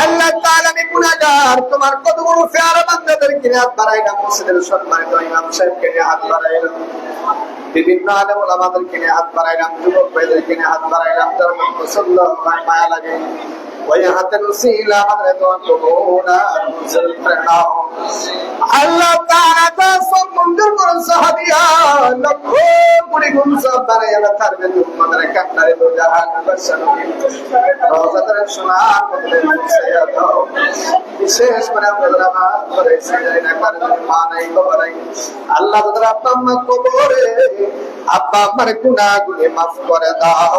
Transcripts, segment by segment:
আল্লাহ তাআলা আমি গুনাহগার। তোমার কতগুলো ফেয়ার বান্দাদের কিনে হাত বাড়াইলাম মসজিদের সম্মানিত ইমাম সাহেবকে নিয়ে হাত বিভিন্ন আলেম ওলামাদের কিনে হাত বাড়াইলাম যুবক ভাইদের কিনে হাত বাড়াইলাম তার মুসল্লাহ মায়া লাগে ওই হাতের উসিলা আমাদের দোয়া করে নাও আল্লাহ তা মঞ্জুর করুন সাহাবিয়া লক্ষ কোটি গুণ সব আল্লাহ তার বেদু কান্নারে দো জাহান রওজাতের সোনার বিশেষ করে আমরা যারা করে মা নাই আল্লাহ তাদের আম্মা কবরে গুনাহগুলি মাফ করে দাও।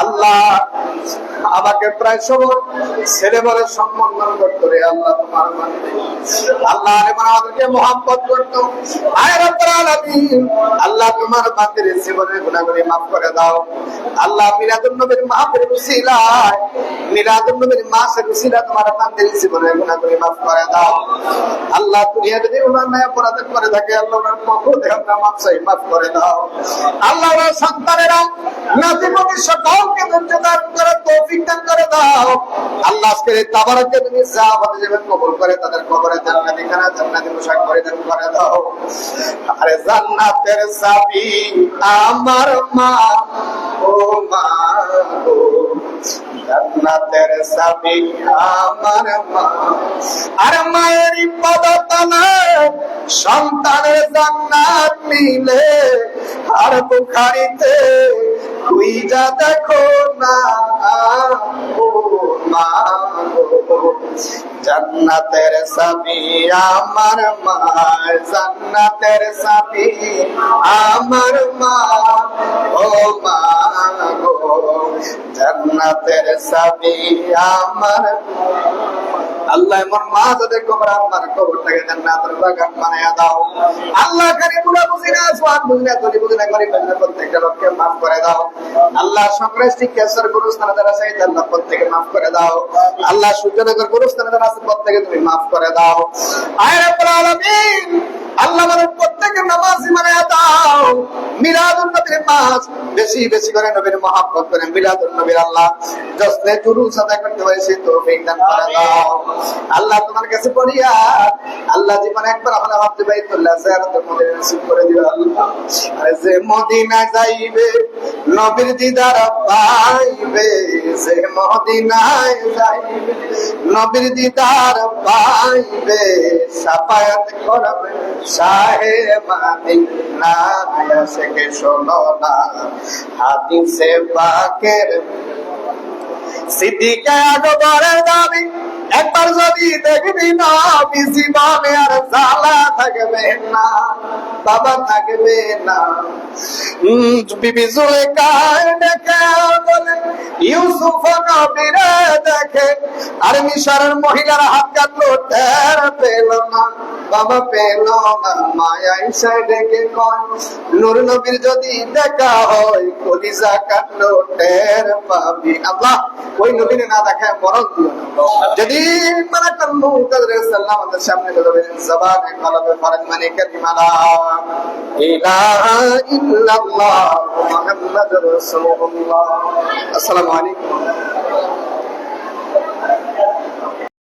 আল্লাহ আমাকে প্রায় সময় ছেলে বলে সম্মান করতো রে, আল্লাহ তোমার আল্লাহ আমাদেরকে মোহাম্মত করতো। আয় আলামিন। আল্লাহ তোমার বান্দের জীবনের গুনাহগুলি মাফ করে দাও। আল্লাহ মিলাদুন নবীর মাহফিল উসিলায়, মিলাদুন নবীর মাসের উসিলা তোমার বান্দের জীবনের গুনাহগুলি মাফ করে দাও। আল্লাহ দুনিয়া যদি ওনার নয় অপরাধ করে থাকে, আল্লাহ ওনার পক্ষ থেকে আমরা মাফ চাই, মাফ করে দাও। আল্লাহ ওনার সন্তানেরা নাতি নবী সকলকে ধৈর্য করে তৌফিক দান করে দাও। আল্লাহ আজকের এই তুমি আমাদের কবুল করে তাদের কবরে করে দাও। আরে জান্নাতের চাবি আমার মা ও মা জান্নাতের চাবি আমার মা। আর মায়ের পদতলে সন্তানের জান্নাত মিলে আর বুখারিতে খুইজা দেখো না মা। জান্নাতের সাবি আমার মা জান্নাতের সাবি আমার মা ও মা গো, জান্নাতের সাবি আমার আল্লাহ মা তাদের কবর আমার কবরটাকে জান্নাতের বাগান দাও। আল্লাহ বুঝিনা সোয়াদ বুঝিনা বুঝিনা করে প্রত্যেকটা লোককে মাফ করে দাও। আল্লাহ সংগ্রাসী শিক্ষাসর গুরুস্থানে যারা সেই আল্লাহ প্রত্যেকে মাফ করে দাও। আল্লাহ সূর্যনগর গুরুস্থানে যারা আছে প্রত্যেকে তুমি মাফ করে দাও। আয় রব্বুল আলামিন! আল্লাহ আমাদের প্রত্যেকের নামাজ মানে দাও। মিলাদুন নবীর মাস বেশি বেশি করে নবীর মহাব্বত করে মিলাদুন নবীর আল্লাহ। জসনে জুলুস আদায় করতে পারে সেই তৌফিক করে দাও। আল্লাহ তোমার কাছে পড়িয়া আল্লাহ জীবন একবার আমরা ভাবতে পাই জিয়ারত মদিনা নসিব করে দিও আল্লাহ। আরে যে মদিনা যাইবে, নবীর দিদার পাইবে, যে মদিনায় যাইবে, নবীর দিদার পাইবে, সাফায়াত করবে শাহে মাদিনা সে কে শোনো না, হাদিসে পাকের সিদ্দিকে আকবরের দাবি একবার যদি দেখবি না জীবনে আর জ্বালা থাকবে না, বাবা থাকবে না। বিবি জুলেখায় দেখে বলে, ইউসুফ নবীরে দেখে আর মিশরের মহিলার হাত কাটলো টের পেল না, বাবা, পেল না। মায়া ইসা ডেকে কয়, নূর নবীর যদি দেখা হয়, কলিজা কাটলো টের পাবি। আল্লাহ, ওই নবীরে না দেখায় মরণ দিও না। যদি মালাকাল সাল্লাম আমাদের সামনে মানে কালিমা লা ইলাহা ইল্লাল্লাহ মুহাম্মাদুর রাসূলুল্লাহ। আসসালামু আলাইকুম। Thank you.